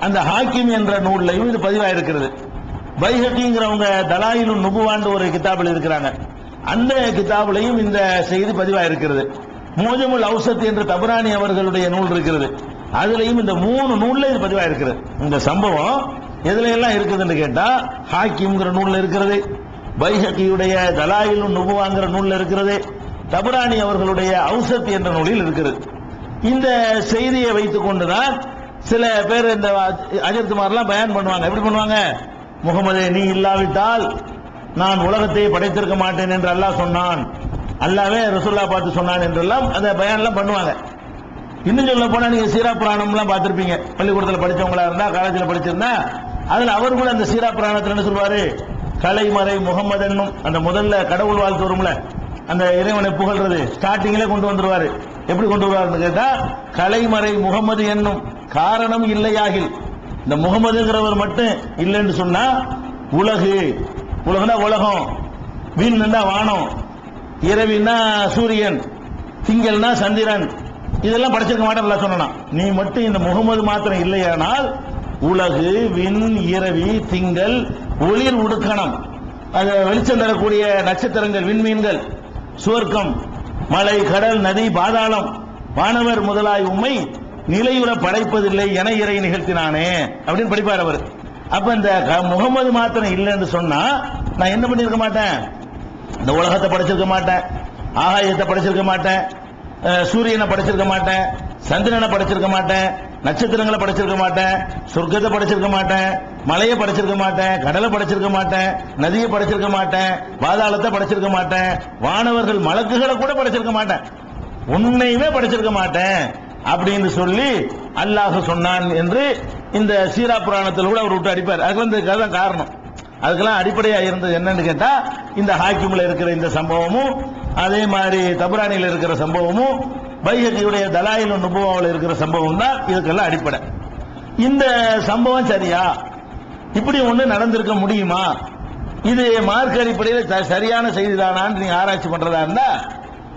அந்த ஹாக்கிம் என்ற நூல்லையும் இது பதிவாயிருக்கிறது. பைஹக்கிங்கிறவங்க தலாயிலும் நுபுவாண்டு ஒரு கிதாபில் இருக்கிறாங்க. அந்த கிதாபிலையும் இந்த செய்தி பதிவாயிருக்கிறது. மோஜமுல் அவுசத் என்ற தபரானி அவர்களுடைய நூல் இருக்கிறது. அதுலயும் இந்த மூணு நூல்ல இது பதிவாயிருக்கிறது. இந்த சம்பவம் எதுல எல்லாம் இருக்குதுன்னு கேட்டா ஹாக்கிம்ங்கிற நூல்ல இருக்கிறது. பைஹக்கியுடைய தலாயிலும் நுபுவாங்கிற நூல்ல இருக்கிறது. தபரானி அவர்களுடைய அவுசத் என்ற நூலில் இருக்கிறது. இந்த செய்தியை வைத்துக் கொண்டுதான் சில பேர் இந்த அஜித்குமார்லாம் பயன் பண்ணுவாங்க. எப்படி பண்ணுவாங்க? முகமது நீ இல்லாவிட்டால் நான் உலகத்தை படைத்திருக்க மாட்டேன் என்று அல்லாஹ் சொன்னான். அல்லாவே ரசூல்லா பார்த்து சொன்னான் என்றெல்லாம் அந்த பயான்லாம் பண்ணுவாங்க. இன்னும் சொல்ல போனா நீங்க சீரா புராணம்லாம் பார்த்திருப்பீங்க. பள்ளிக்கூடத்தில் படிச்சவங்களா இருந்தா காலேஜில் படிச்சிருந்தா அதுல அவர் கூட அந்த சீரா புராணத்தில் என்ன சொல்வாரு? கலைமறை முகமது என்னும் அந்த முதல்ல கடவுள் வாழ்த்து வரும்ல அந்த இறைவனை புகழ்றது ஸ்டார்டிங்ல கொண்டு வந்துருவாரு. எப்படி கொண்டு வருவாருன்னு கேட்டா கலைமறை முகமது என்னும் காரணம் இல்லையாகில் இந்த முகமதுங்கிறவர் மட்டும் இல்லைன்னு சொன்னா உலகு. உலகம்னா உலகம். வீண்னா வானம். இரவினா சூரியன். திங்கள்னா சந்திரன். இதெல்லாம் படிச்சிருக்க மாட்டேன் சொன்னா நீ மட்டும் இந்த முகமது மாத்திரம் இல்லையானால் உலகு விண் இரவி திங்கள் ஒளிர் உடுக்கணம். அது வெளிச்சம் தரக்கூடிய நட்சத்திரங்கள் விண்மீன்கள் சுவர்க்கம் மலை கடல் நதி பாதாளம். வானவர் முதலாய் உண்மை நிலையுற படைப்பதில்லை என இறை நிகழ்த்தினானே அப்படின்னு படிப்பார் அவர் அப்ப இந்த க- முகமது மாத்திரம் இல்லைன்னு சொன்னா நான் என்ன பண்ணிருக்க மாட்டேன் இந்த உலகத்தை படைச்சிருக்க மாட்டேன் ஆகாயத்தை படைச்சிருக்க மாட்டேன் சூரியனை படைச்சிருக்க மாட்டேன் சந்திரனை படைச்சிருக்க மாட்டேன் நட்சத்திரங்களை படைச்சிருக்க மாட்டேன் சொர்க்கத்தை படைச்சிருக்க மாட்டேன் மலையை படைச்சிருக்க மாட்டேன் கடலை படைச்சிருக்க மாட்டேன் நதியை படைச்சிருக்க மாட்டேன் பாதாளத்தை படைச்சிருக்க மாட்டேன் வானவர்கள் மலக்குகளை கூட படைச்சிருக்க மாட்டேன் உன்னையுமே படைச்சிருக்க மாட்டேன் அப்படின்னு சொல்லி அல்லாஹ் சொன்னான் என்று இந்த சீரா புராணத்தில் கூட அவர் விட்டு அடிப்பார். அதுக்கெல்லாம் வந்து அதுதான் காரணம். அதுக்கெல்லாம் அடிப்படையாக இருந்தது என்னன்னு கேட்டா இந்த ஹாக்கிமில் இருக்கிற இந்த சம்பவமும் அதே மாதிரி தபுரானியில் இருக்கிற சம்பவமும் வைகதியுடைய தலாயில் நுபுவாவில் இருக்கிற சம்பவம் தான் இதுக்கெல்லாம் அடிப்படை. இந்த சம்பவம் சரியா? இப்படி ஒன்று நடந்திருக்க முடியுமா? இது மார்க் அடிப்படையில் ச- சரியான செய்திதானான்னு நீங்க ஆராய்ச்சி பண்றதா இருந்தா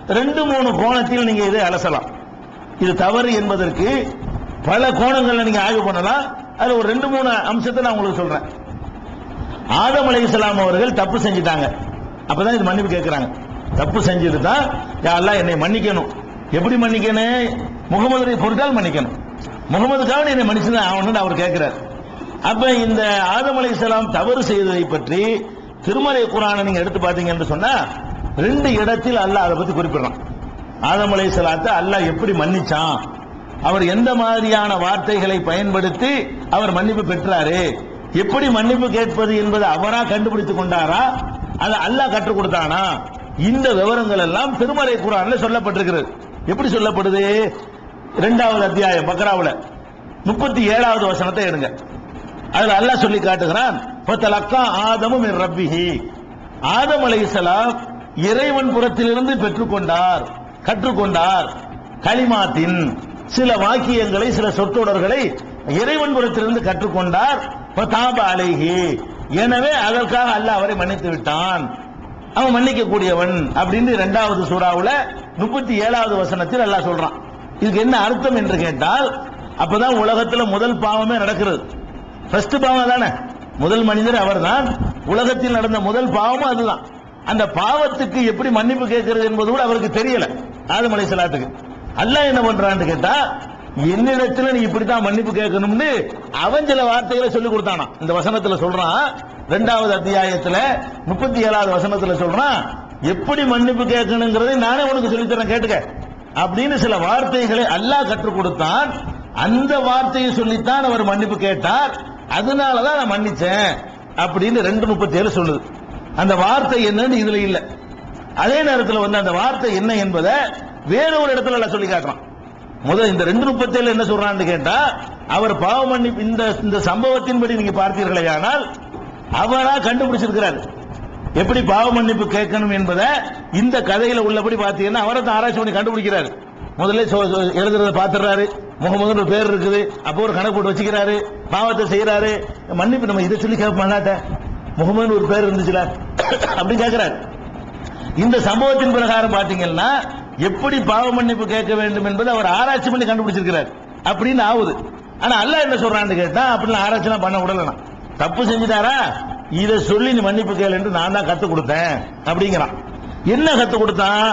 ரெண்டு மூணு கோணத்தில் நீங்க இதை அலசலாம். இது தவறு என்பதற்கு பல கோணங்கள்ல நீங்க ஆய்வு பண்ணலாம். அதுல ஒரு ரெண்டு மூணு அம்சத்தை நான் உங்களுக்கு சொல்றேன். ஆதம் அலைஹிஸ்ஸலாம் அவர்கள் தப்பு செஞ்சிட்டாங்க. அப்பதான் இது மன்னிப்பு கேட்கிறாங்க தப்பு செஞ்சது தான் யாரெல்லாம் அல்லாஹ் என்னை மன்னிக்கணும். எப்படி மன்னிக்கணும்? முகமது பொருட்டால் மன்னிக்கணும். முகமதுக்காக என்னை மன்னிச்சுதான் ஆகணும்னு அவர் கேட்கிறார் அப்ப இந்த ஆதம் அலைஹிஸ்ஸலாம் தவறு செய்ததை பற்றி திருமலை குரானை நீங்க எடுத்து பார்த்தீங்கன்னு சொன்னா ரெண்டு இடத்தில் அல்லாஹ் அதை பத்தி குறிப்பிடுறான் ஆதம் சலாத்தை அல்லாஹ் எப்படி மன்னிச்சான்? அவர் எந்த மாதிரியான வார்த்தைகளை பயன்படுத்தி அவர் மன்னிப்பு பெற்றாரு? எப்படி மன்னிப்பு கேட்பது என்பதை அவரா கண்டுபிடித்துக் கொண்டாரா? அதை அல்லாஹ் கற்றுக் கொடுத்தானா? இந்த விவரங்கள் எல்லாம் திருமலை குரான்ல சொல்லப்பட்டிருக்கிறது. எப்படி சொல்லப்படுது? இரண்டாவது அத்தியாயம் பக்ராவுல. முப்பத்தி ஏழாவது வசனத்தை எடுங்க. அதுல அல்லாஹ் சொல்லி காட்டுகிறான் "ஃபதலக்கா ஆதமு ரப்பிஹி. ஆதம் அலை இறைவன் புறத்திலிருந்து பெற்றுக்கொண்டார். கற்றுக்கொண்டார். களிமாத்தின் சில வாக்கியங்களை சில சொற்றொடர்களை இறைவன் புறத்திலிருந்து கற்றுக்கொண்டார். ஃபதாப அலைகி எனவே அதற்காக அல்லாஹ் அவரை மன்னித்து விட்டான். அவன் மன்னிக்க கூடியவன் அப்படின்னு இரண்டாவது சூறாவுல முப்பத்தி ஏழாவது வசனத்தில் அல்லாஹ் சொல்றான். இதுக்கு என்ன அர்த்தம் என்று கேட்டால் அப்பதான் உலகத்துல முதல் பாவமே நடக்கிறது. ஃபர்ஸ்ட் பாவம் தானே? முதல் மனிதர் அவர்தான். உலகத்தில் நடந்த முதல் பாவமும் அதுதான். அந்த பாவத்துக்கு எப்படி மன்னிப்பு கேட்கிறது என்பது கூட அவருக்கு தெரியல. ஆதம் அலைஹிஸ்ஸலாத்துக்கு அல்லாஹ் என்ன பண்றான்னு கேட்டா என்னிடத்துல நீ இப்படித்தான் மன்னிப்பு கேட்கணும்னு அவன் சில வார்த்தைகளை சொல்லி கொடுத்தானா இந்த வசனத்துல சொல்றான் ரெண்டாவது அத்தியாயத்துல முப்பத்தி ஏழாவது வசனத்துல சொல்றான் எப்படி மன்னிப்பு கேட்கணுங்கிறதை நானே உனக்கு சொல்லித்தரேன் கேட்டுக்க. அப்படின்னு சில வார்த்தைகளை அல்லாஹ் கற்றுக் கொடுத்தான். அந்த வார்த்தையை சொல்லித்தான் அவர் மன்னிப்பு கேட்டார். அதனாலதான் நான் மன்னிச்சேன் அப்படின்னு ரெண்டு முப்பத்தி ஏழு சொல்லுது. அந்த வார்த்தை என்னன்னு இதுல இல்ல. அதே நேரத்தில் வந்து அந்த வார்த்தை என்ன என்பதை வேற ஒரு இடத்துல எல்லாம் சொல்லி காட்டுறான். முதல் இந்த ரெண்டு முப்பத்தி ஏழு என்ன சொல்றான்னு கேட்டா அவர் பாவ மன்னிப்பு இந்த இந்த சம்பவத்தின்படி நீங்க பார்த்தீர்களே ஆனால் அவரா கண்டுபிடிச்சிருக்கிறார். எப்படி பாவ மன்னிப்பு கேட்கணும் என்பதை இந்த கதையில உள்ளபடி பார்த்தீங்கன்னா அவரை தான் ஆராய்ச்சி பண்ணி கண்டுபிடிக்கிறாரு. முதல்ல எழுதுறத பாத்துறாரு முகமது ஒரு பேர் இருக்குது. அப்போ ஒரு கணக்கு போட்டு வச்சுக்கிறாரு. பாவத்தை செய்யறாரு மன்னிப்பு நம்ம இதை சொல்லி கேட்க மாட்டாட்ட முகமது ஒரு பேர் இருந்துச்சுல. அப்படி கேட்கிறார் இந்த சம்பவத்தின் பிரகாரம் பாத்தீங்கன்னா எப்படி பாவ மன்னிப்பு கேட்க வேண்டும் என்பது அவர் ஆராய்ச்சி பண்ணி கண்டுபிடிச்சிருக்கிறார். அப்படின்னு ஆகுது ஆனா அல்லாஹ் என்ன சொல்றான்னு கேட்டா அப்படிலாம் ஆராய்ச்சிலாம் பண்ண விடலாம் தப்பு செஞ்சுட்டாரா? இதை சொல்லி நீ மன்னிப்பு கேள் என்று நான் தான் கத்து கொடுத்தேன் அப்படிங்கிறான். என்ன கத்து கொடுத்தான்?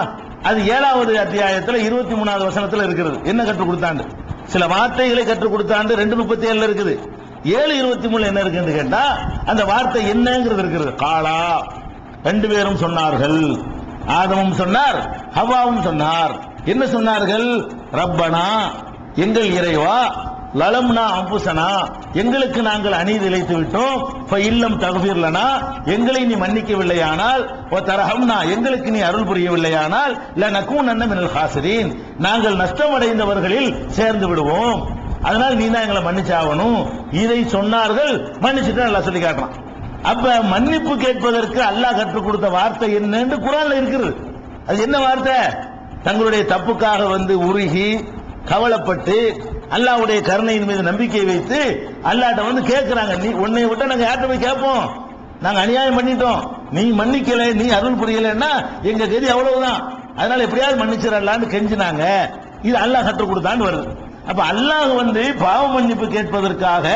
அது ஏழாவது அத்தியாயத்துல இருபத்தி மூணாவது வசனத்துல இருக்கிறது என்ன கற்றுக் கொடுத்தாண்டு சில வார்த்தைகளை கற்றுக் கொடுத்தாண்டு ரெண்டு முப்பத்தி ஏழுல இருக்குது. ஏழு இருபத்தி மூணு என்ன இருக்குன்னு கேட்டா அந்த வார்த்தை என்னங்கிறது இருக்கிறது காலா. ரெண்டு பேரும் சொன்னார்கள். ஆதமும் சொன்னார் ஹவாவும் சொன்னார். என்ன சொன்னார்கள்? ரப்பனா எங்கள் இறைவா லலம்னா அம்புசனா எங்களுக்கு நாங்கள் அநீதி இழைத்து விட்டோம். இப்ப இல்லம் தகுதிர்லனா எங்களை நீ மன்னிக்கவில்லையானால் ஓ தரஹம்னா எங்களுக்கு நீ அருள் புரியவில்லையானால் இல்ல நக்கும் நன்ன மினல் ஹாசிரீன். நாங்கள் நஷ்டமடைந்தவர்களில் சேர்ந்து விடுவோம். அதனால் நீ தான் எங்களை மன்னிச்சாகணும். இதை சொன்னார்கள் மன்னிச்சுட்டு நல்லா சொல்லி காட்டுறான் அப்ப மன்னிப்பு கேட்பதற்கு அல்லாஹ் கற்றுக் கொடுத்த வார்த்தை என்னன்னு குரான்ல இருக்கிறது. அது என்ன வார்த்தை? தங்களுடைய தப்புக்காக வந்து உருகி கவலைப்பட்டு அல்லாஹ்வுடைய கருணையின் மீது நம்பிக்கை வைத்து அல்லாட்ட வந்து கேட்கிறாங்க. நீ உன்னை விட்ட நாங்க யார்கிட்ட போய் கேட்போம்? நாங்க அநியாயம் பண்ணிட்டோம். நீ மன்னிக்கல நீ அருள் புரியலன்னா எங்க கதி அவ்வளவுதான். அதனால எப்படியாவது மன்னிச்சிடலான்னு கெஞ்சினாங்க. இது அல்லாஹ் கற்றுக் கொடுத்தான்னு வருது. அப்ப அல்லாஹ் வந்து பாவ மன்னிப்பு கேட்பதற்காக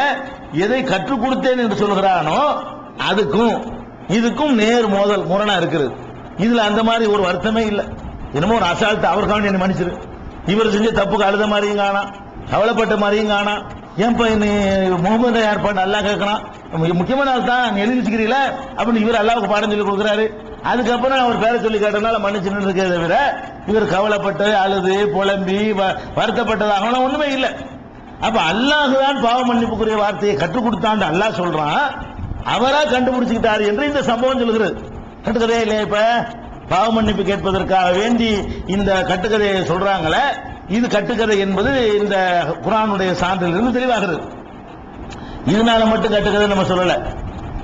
எதை கற்றுக் கொடுத்தேன் என்று சொல்கிறானோ அதுக்கும் இதுக்கும் நேர் மோதல் முரணா இருக்கிறது இதுல அந்த மாதிரி ஒரு வருத்தமே இல்லை. என்னமோ ஒரு அசால்ட்டு அவருக்காக என்ன மன்னிச்சிரு. இவர் செஞ்ச தப்புக்கு அழுத மாதிரியும் காணாம் கவலைப்பட்ட மாதிரியும் காணாம் ஏன் நீ முகமது ஏற்பாடு நல்லா கேட்கணும் முக்கியமான ஆள் தான் எழுதி வச்சுக்கிறீங்களா அப்படின்னு இவர் அல்லாவுக்கு பாடம் சொல்லி கொடுக்குறாரு. அதுக்கப்புறம் அவர் பேரை சொல்லி கேட்டனால மன்னிச்சு இருக்கிறத தவிர இவர் கவலைப்பட்டு அழுது புலம்பி வ- வருத்தப்பட்டதாகலாம் ஒண்ணுமே இல்லை. அப்ப அல்லாஹ் தான் பாவ மன்னிப்புக்குரிய வார்த்தையை கற்றுக் கொடுத்தான்னு அல்லாஹ் சொல்றான். அவரா கண்டுபிடிச்சுக்கிட்டார் என்று இந்த சம்பவம் சொல்கிறது கட்டுக்கதையே இல்லையா இப்ப? பாவ மன்னிப்பு கேட்பதற்காக வேண்டி இந்த கட்டுக்கதையை சொல்றாங்களே இது கட்டுக்கதை என்பது இந்த குரானுடைய சான்றிலிருந்து தெளிவாகிறது. இதனால மட்டும் கட்டுக்கதை நம்ம சொல்லல.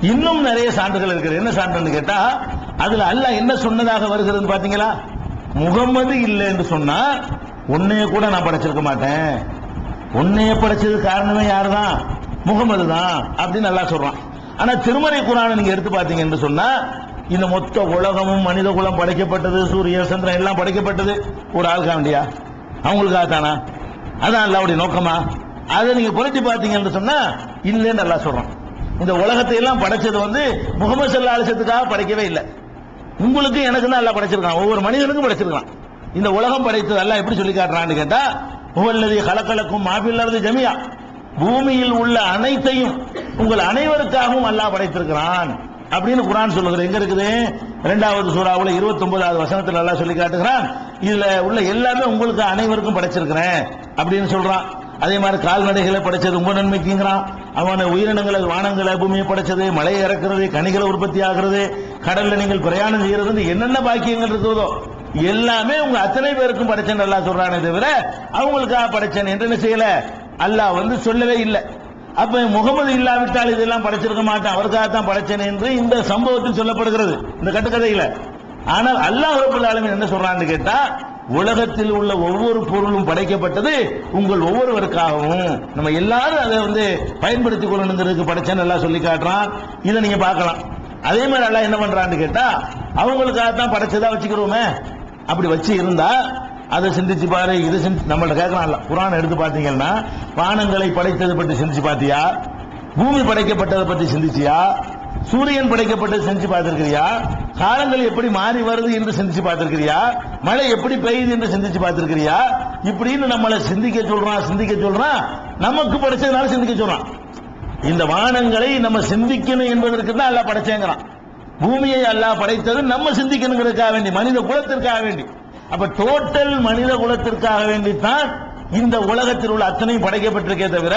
இன்னும் நிறைய சான்றுகள் இருக்கிறது என்ன சான்றுன்னு கேட்டா அதுல அல்லாஹ் என்ன சொன்னதாக வருகிறதுன்னு பாத்தீங்களா? முகம்மது இல்லை என்று சொன்னா உன்னைய கூட நான் படைச்சிருக்க மாட்டேன். உன்னைய படைச்சது காரணமே யாருதான்? முகமது தான் அப்படின்னு நல்லா சொல்றான். ஆனா திருமறை குரானை நீங்க எடுத்து பாத்தீங்க என்று சொன்னா இந்த மொத்த உலகமும் மனித குலம் படைக்கப்பட்டது சூரிய சந்திரன் எல்லாம் படைக்கப்பட்டது. ஒரு ஆளுக்கா வேண்டியா? அவங்களுக்காக தானா? அதான் அல்லாவுடைய நோக்கமா? அதை நீங்க புரட்டி பார்த்தீங்க என்று சொன்னா இல்லைன்னு நல்லா சொல்றான் இந்த உலகத்தை எல்லாம் படைச்சது வந்து முகமது சல்லா அலிசத்துக்காக படைக்கவே இல்லை. உங்களுக்கு எனக்கு தான் எல்லாம் படைச்சிருக்கான். ஒவ்வொரு மனிதனுக்கும் படைச்சிருக்கான். இந்த உலகம் படைத்தது எல்லாம் எப்படி சொல்லி காட்டுறான்னு கேட்டா உவல்லதி கலக்கலக்கும் மாபில்லது ஜமியா. பூமியில் உள்ள அனைத்தையும் உங்கள் அனைவருக்காகவும் அல்லாஹ் படைத்திருக்கிறான் அப்படின்னு குரான் சொல்லுகிறது. எங்க இருக்குது? இரண்டாவது சூறாவில் இருபத்தி ஒன்பதாவது வசனத்தில் நல்லா சொல்லி காட்டுகிறான். இதுல உள்ள எல்லாமே உங்களுக்கு அனைவருக்கும் படைச்சிருக்கிறேன் அப்படின்னு சொல்றான். அதே மாதிரி கால்நடைகளை படைச்சது உங்க நன்மைக்குங்கிறான். அவன உயிரினங்களை வானங்களை பூமியை படைச்சது மழை இறக்குறது கனிகளை உற்பத்தி ஆகிறது கடல்ல நீங்கள் பிரயாணம் செய்யறது என்னென்ன பாக்கியங்கள் இருக்குதோ எல்லாமே உங்க அத்தனை பேருக்கும் படைச்சேன் நல்லா சொல்றானே தவிர அவங்களுக்காக படைச்சேன். என்று என்ன செய்யல? அல்லாஹ் வந்து சொல்லவே இல்லை. அப்ப முகமது இல்லாவிட்டால் இதெல்லாம் படைச்சிருக்க மாட்டேன். அவருக்காக தான் படைச்சேன் என்று இந்த சம்பவத்தில் சொல்லப்படுகிறது. இந்த கட்டுக்கதையில. ஆனால் அல்லாஹ் ரபுல் என்ன சொல்றான்னு கேட்டா உலகத்தில் உள்ள ஒவ்வொரு பொருளும் படைக்கப்பட்டது உங்கள் ஒவ்வொருவருக்காகவும். நம்ம எல்லாரும் அதை வந்து பயன்படுத்திக் கொள்ளணுங்கிறதுக்கு படைச்சேன்னு எல்லாம் சொல்லி காட்டுறான். இதை நீங்க பார்க்கலாம். அதே மாதிரி நல்லா என்ன பண்றான்னு கேட்டா அவங்களுக்காக தான் படைச்சதா வச்சுக்கிறோமே. அப்படி வச்சு இருந்தா அதை சிந்திச்சு பாரு இது நம்மள்ட்ட கேட்கலாம்ல குரான் எடுத்து பார்த்தீங்கன்னா வானங்களை படைத்ததை பற்றி சிந்திச்சு பார்த்தியா? பூமி படைக்கப்பட்டதை பற்றி சிந்திச்சியா? சூரியன் படைக்கப்பட்டது சிந்திச்சு பார்த்திருக்கிறியா? காலங்கள் எப்படி மாறி வருது என்று சிந்திச்சு பார்த்திருக்கிறியா? மழை எப்படி பெய்யுது என்று சிந்திச்சு பார்த்திருக்கிறியா? இப்படின்னு நம்மளை சிந்திக்க சொல்றான் சிந்திக்க சொல்றான் நமக்கு படைச்சதுனால சிந்திக்க சொல்றான். இந்த வானங்களை நம்ம சிந்திக்கணும் என்பதற்கு தான் எல்லாம் படைச்சேங்கிறான். பூமியை எல்லாம் படைத்தது நம்ம சிந்திக்கணுங்கிறதுக்காக வேண்டி மனித குலத்திற்காக வேண்டி. அப்ப டோட்டல் மனித குலத்திற்காக வேண்டித்தான் இந்த உலகத்தில் உள்ள அத்தனையும் படைக்கப்பட்டிருக்கே தவிர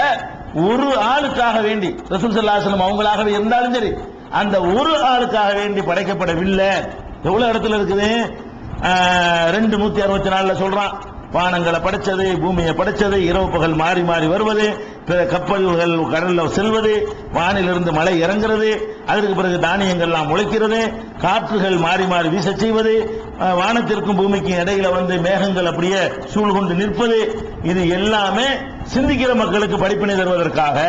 ஒரு ஆளுக்காக வேண்டி ரசூல் சல்லாஹம் அவங்களாகவே இருந்தாலும் சரி அந்த ஒரு ஆளுக்காக வேண்டி படைக்கப்படவில்லை. எவ்வளவு இடத்துல இருக்குது? ரெண்டு நூத்தி அறுபத்தி நாலுல சொல்றான். வானங்களை படைச்சது பூமியை படைச்சது இரவு பகல் மாறி மாறி வருவது பிற கப்பல்கள் கடல்ல செல்வது வானிலிருந்து மழை இறங்குறது அதற்கு பிறகு தானியங்கள்லாம் முளைக்கிறது காற்றுகள் மாறி மாறி வீச செய்வது வானத்திற்கும் பூமிக்கும் இடையில வந்து மேகங்கள் அப்படியே சூழ் கொண்டு நிற்பது இது எல்லாமே சிந்திக்கிற மக்களுக்கு படிப்பினை தருவதற்காக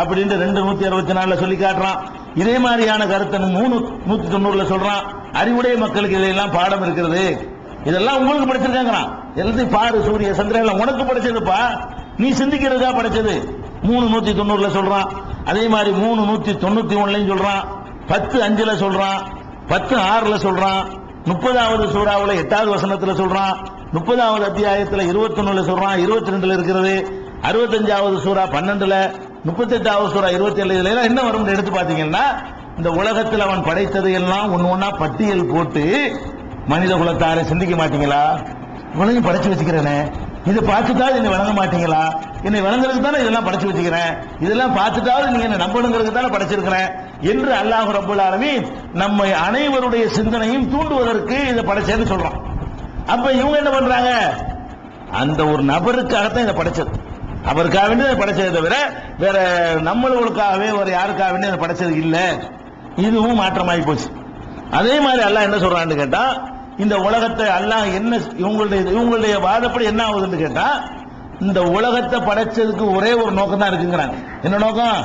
அப்படின்னு ரெண்டு நூத்தி அறுபத்தி நாலுல சொல்லி காட்டுறான். இதே மாதிரியான கருத்தை மூணு நூத்தி தொண்ணூறுல சொல்றான். அறிவுடைய மக்களுக்கு இதையெல்லாம் பாடம் இருக்கிறது. இதெல்லாம் உங்களுக்கு படிச்சிருக்காங்க எழுதி பாரு சூரிய சந்திரன் உனக்கு படிச்சதுப்பா. நீ சிந்திக்கிறதா படைச்சது? மூணு நூத்தி தொண்ணூறுல சொல்றான். அதே மாதிரி மூணு நூத்தி தொண்ணூத்தி ஒண்ணுலயும் சொல்றான். பத்து அஞ்சுல சொல்றான். பத்து ஆறுல சொல்றான். முப்பதாவது சூறாவில் எட்டாவது வசனத்துல சொல்றான். முப்பதாவது அத்தியாயத்துல இருபத்தொன்னுல சொல்றான். இருபத்தி ரெண்டுல இருக்கிறது. அறுபத்தஞ்சாவது சூறா பன்னெண்டுல. முப்பத்தெட்டாவது சூறா இருபத்தி ஏழு எல்லாம் என்ன வரும்னு எடுத்து பாத்தீங்கன்னா இந்த உலகத்தில் அவன் படைத்தது எல்லாம் ஒன்னு ஒன்னா பட்டியல் போட்டு மனித குலத்தாரை சிந்திக்க மாட்டீங்களா? உலகம் படைச்சு வச்சுக்கிறேனே. இதை பார்த்துட்டாவது என்னை வணங்க மாட்டீங்களா? என்னை வணங்குறதுக்கு தானே இதெல்லாம் படைச்சு வச்சுக்கிறேன். இதெல்லாம் பார்த்துட்டாவது நீங்க என்ன நம்பணுங்கிறதுக்கு தானே படைச்சிருக்கிறேன். என்று அல்லாஹ் ரபுல் ஆலமீன் நம்மை அனைவருடைய சிந்தனையும் தூண்டுவதற்கு இதை படைச்சேன்னு சொல்றோம் அப்ப இவங்க என்ன பண்றாங்க? அந்த ஒரு நபருக்காகத்தான் இதை படைச்சது. அவருக்காக வேண்டி இதை படைச்சதை தவிர வேற நம்மளுக்காகவே ஒரு யாருக்காக வேண்டி இதை படைச்சது இல்லை. இதுவும் மாற்றமாகி போச்சு. அதே மாதிரி அல்லாஹ் என்ன சொல்றான்னு கேட்டா இந்த உலகத்தை அல்லாஹ் என்ன இவங்களுடைய இவங்களுடைய வாதப்படி என்ன ஆகுதுன்னு கேட்டா இந்த உலகத்தை படைச்சதுக்கு ஒரே ஒரு நோக்கம் தான் இருக்குங்கிறாங்க. என்ன நோக்கம்?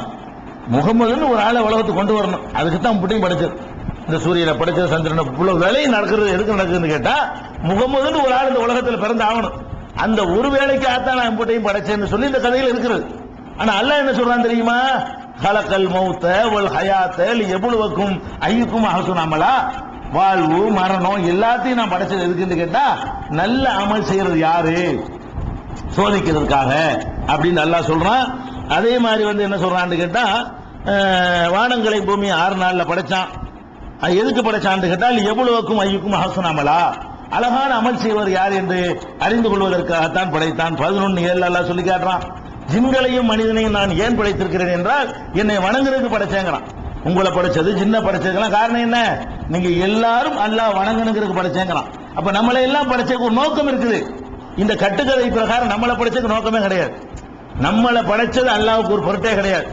முகமதுன்னு ஒரு ஆளை உலகத்துக்கு கொண்டு வரணும். அதுக்கு தான் புட்டையும் படைச்சது. இந்த சூரியனை படைச்சது சந்திரனை இவ்வளவு வேலையும் நடக்கிறது எதுக்கு நடக்குதுன்னு கேட்டா முகமதுன்னு ஒரு ஆள் இந்த உலகத்தில் பிறந்து ஆகணும். அந்த ஒரு வேலைக்காகத்தான் நான் புட்டையும் படைச்சேன்னு சொல்லி இந்த கதையில் இருக்கிறது ஆனா அல்லாஹ் என்ன சொல்றான் தெரியுமா? கலக்கல் மௌத்த வல் ஹயாத்த எவ்வளவுக்கும் ஐயுக்கும் அகசுனாமலா வாழ்வு மரணம் எல்லாத்தையும் நான் படைச்சது எதுக்குன்னு கேட்டா நல்ல அமல் செய்யறது யாரு? சோதிக்கிறதுக்காக அப்படின்னு நல்லா சொல்றான். அதே மாதிரி வந்து என்ன சொல்றான்னு கேட்டா வானங்களை பூமி ஆறு நாள்ல படைச்சான். எதுக்கு படைச்சான்னு கேட்டால் எவ்வளவுக்கும் ஐயுக்கும் ஹசனாமலா அழகான அமல் செய்வர் யார் என்று அறிந்து கொள்வதற்காகத்தான் படைத்தான். பதினொன்னு ஏழு அல்லாஹ் சொல்லி காட்டுறான். ஜின்களையும் மனிதனையும் நான் ஏன் படைத்திருக்கிறேன் என்றால் என்னை வணங்குறதுக்கு படைச்சேங்கிறான். உங்களை படைச்சது சின்ன படைச்சதுக்கெல்லாம் காரணம் என்ன? நீங்க எல்லாரும் அல்லாஹ் வணங்கணுங்கிறதுக்கு படைச்சேங்கிறான். அப்ப நம்மளை எல்லாம் படைச்சதுக்கு ஒரு நோக்கம் இருக்குது. இந்த கட்டுக்கதை பிரகாரம் நம்மளை படைச்சதுக்கு நோக்கமே கிடையாது. நம்மளை படைச்சது அல்லாவுக்கு ஒரு பொருட்டே கிடையாது.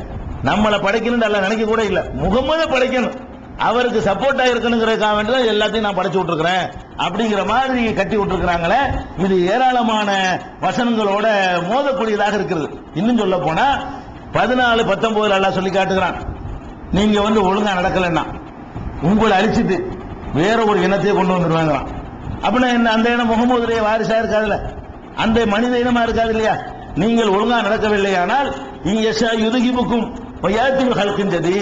நம்மளை படைக்கணும்னு அல்ல நினைக்க கூட இல்லை. முகமதை படைக்கணும். அவருக்கு சப்போர்ட்டா இருக்கணுங்கிறதுக்காக வேண்டி தான் எல்லாத்தையும் நான் படைச்சு விட்டுருக்கிறேன். அப்படிங்கிற மாதிரி கட்டி விட்டுருக்கிறாங்களே இது ஏராளமான வசனங்களோட மோதக்கூடியதாக இருக்கிறது. இன்னும் சொல்ல போனா பதினாலு பத்தொன்பதுல அல்லாஹ் சொல்லி காட்டுகிறான். நீங்க வந்து ஒழுங்கா நடக்கலைன்னா உங்களை அழிச்சிட்டு வேற ஒரு இனத்தையே கொண்டு வந்துருவாங்களாம் அப்படின்னா என்ன அந்த இனம் முகமதுடைய வாரிசா இருக்காதுல்ல? அந்த மனித இனமா இருக்காது இல்லையா? நீங்கள் ஒழுங்கா நடக்கவில்லையானால் இங்க யுதுகிபுக்கும் யாத்திரு ஹல்கின்றது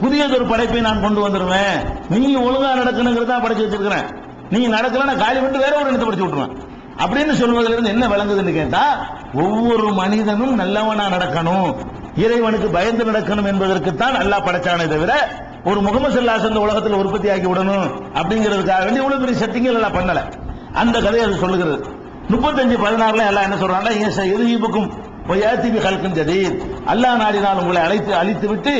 புதியதொரு படைப்பை நான் கொண்டு வந்துடுவேன் நீ ஒழுங்கா நடக்கணுங்கிறதா படைச்சு வச்சிருக்கிறேன். நீ நடக்கலன்னா காலி விட்டு வேற ஒரு இடத்தை படிச்சு விட்டுருவேன். அப்படின்னு சொல்வதிலிருந்து என்ன விளங்குதுன்னு கேட்டா ஒவ்வொரு மனிதனும் நல்லவனா நடக்கணும். இறைவனுக்கு பயந்து நடக்கணும் என்பதற்குத்தான் அல்லாஹ் படைச்சானே தவிர ஒரு முகமது சல்லாஸ் இந்த உலகத்தில் உற்பத்தி ஆக்கி விடணும் அப்படிங்கிறதுக்காக வேண்டி இவ்வளவு பெரிய செட்டிங்கள் எல்லாம் பண்ணல. அந்த கதையை அது சொல்லுகிறது. முப்பத்தஞ்சு பதினாறுல எல்லாம் என்ன சொல்றாங்க எதுக்கும் ஒய்யாத்திபி கல்கும் ஜதீர் அல்லாஹ் நாடினால் உங்களை அழைத்து அழித்து விட்டு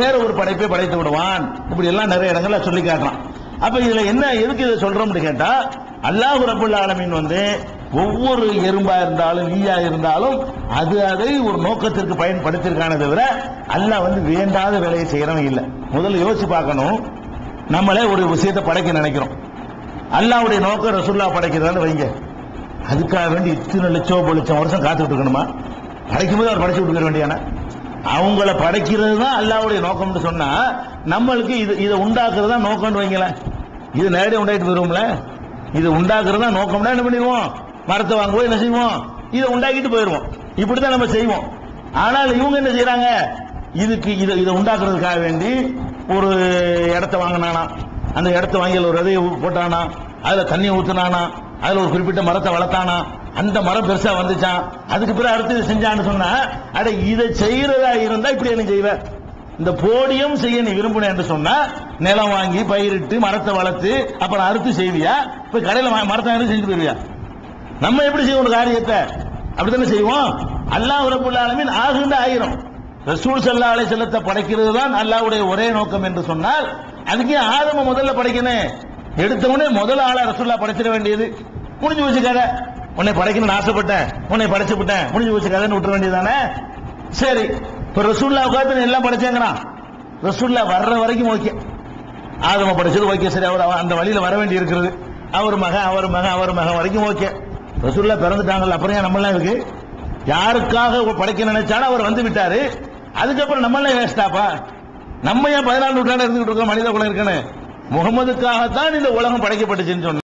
வேற ஒரு படைப்பை படைத்து விடுவான். இப்படி எல்லாம் நிறைய இடங்கள்ல சொல்லி காட்டுறான். அப்ப இதுல என்ன எதுக்கு இதை சொல்றோம்னு கேட்டா அல்லாஹ் ரபுல்லா ஆலமின் வந்து ஒவ்வொரு எறும்பா இருந்தாலும் ஈயா இருந்தாலும் அது அதை ஒரு நோக்கத்திற்கு பயன்படுத்திருக்கானே தவிர அல்லாஹ் வந்து வேண்டாத வேலையை செய்யறவன் இல்லை. முதல்ல யோசிச்சு பார்க்கணும். நம்மளே ஒரு விஷயத்தை படைக்க நினைக்கிறோம். அல்லாவுடைய நோக்கம் ரசுல்லா படைக்கிறதான்னு வைங்க. அதுக்காக வேண்டி இத்தனை லட்சம் ஒரு லட்சம் வருஷம் காத்துக்கிட்டு இருக்கணுமா? படைக்கும் போது அவர் படைச்சு விட்டுக்க வேண்டியான அவங்கள படைக்கிறது தான் அல்லாவுடைய நோக்கம்னு சொன்னா நம்மளுக்கு இது இதை உண்டாக்குறது தான் நோக்கம்னு வைங்களேன். இது நேரடியாக உண்டாயிட்டு போயிருவோம்ல இது உண்டாக்குறது தான் நோக்கம்னா என்ன பண்ணிடுவோம்? மரத்தை வாங்குவோம் என்ன செய்வோம்? இதை உண்டாக்கிட்டு போயிடுவோம். இப்படித்தான் நம்ம செய்வோம். ஆனால் இவங்க என்ன செய்யறாங்க இதுக்கு இதை இதை உண்டாக்குறதுக்காக வேண்டி ஒரு இடத்த வாங்கினானா? அந்த இடத்த வாங்கி ஒரு விதையை போட்டானா? அதில் தண்ணி ஊற்றினானா அதில் ஒரு குறிப்பிட்ட மரத்தை வளர்த்தானா? அந்த மரம் பெருசாக வந்துச்சான் அதுக்கு பிறகு அடுத்து இதை செஞ்சான்னு சொன்னா அட இதை செய்யறதா இருந்தா இப்படி என்ன செய்வ? இந்த போடியம் செய்ய நீ விரும்பின என்று சொன்னா நிலம் வாங்கி பயிரிட்டு மரத்தை வளர்த்து அப்புறம் அறுத்து செய்வியா? இப்ப கடையில மரத்தை செஞ்சு போயிருவியா நம்ம எப்படி செய்வோம் ஒரு காரியத்தை? அப்படித்தானே செய்வோம்? அல்லாஹ் ரபுல் ஆலமீன் ஆகுந்த ஆயிரம். ரசூல் சல்லா அலை செல்லத்தை படைக்கிறது தான் அல்லாவுடைய ஒரே நோக்கம் என்று சொன்னால் அதுக்கே ஆதம முதல்ல படைக்கணும். எடுத்தவொடனே முதல் ஆளா ரசூல்லா படைச்சிட வேண்டியது. முடிஞ்சு வச்சு கதை. உன்னை படைக்கணும்னு ஆசைப்பட்டேன். உன்னை படைச்சு விட்டேன் முடிஞ்சு வச்சு கதைன்னு விட்டுற வேண்டியதானே சரி. இப்போ ரசூல்லா உட்காந்து எல்லாம் படைச்சேங்கிறான். ரசூல்லா வர்ற வரைக்கும் ஓகே. ஆதம படைச்சது ஓகே. சரி அவர் அந்த வழியில் வர வேண்டி இருக்கிறது அவர் மகன் அவர் மகன் அவர் மகன் வரைக்கும் ஓகே. ரசூல்லா பிறந்துட்டாங்கல்ல அப்புறம் ஏன் நம்மளாம் இருக்கு யாருக்காக படைக்க நினைச்சாலும் அவர் வந்து விட்டாரு. அதுக்கப்புறம் நம்மளாம் வேஸ்டாப்பா நம்ம ஏன் பதினாலு நூற்றாண்டு இருந்துகிட்டு இருக்கோம் மனித குலம் இருக்கணும் முகமதுக்காகத்தான் இந்த உலகம் படைக்கப்பட்டுச்சுன்னு சொன்ன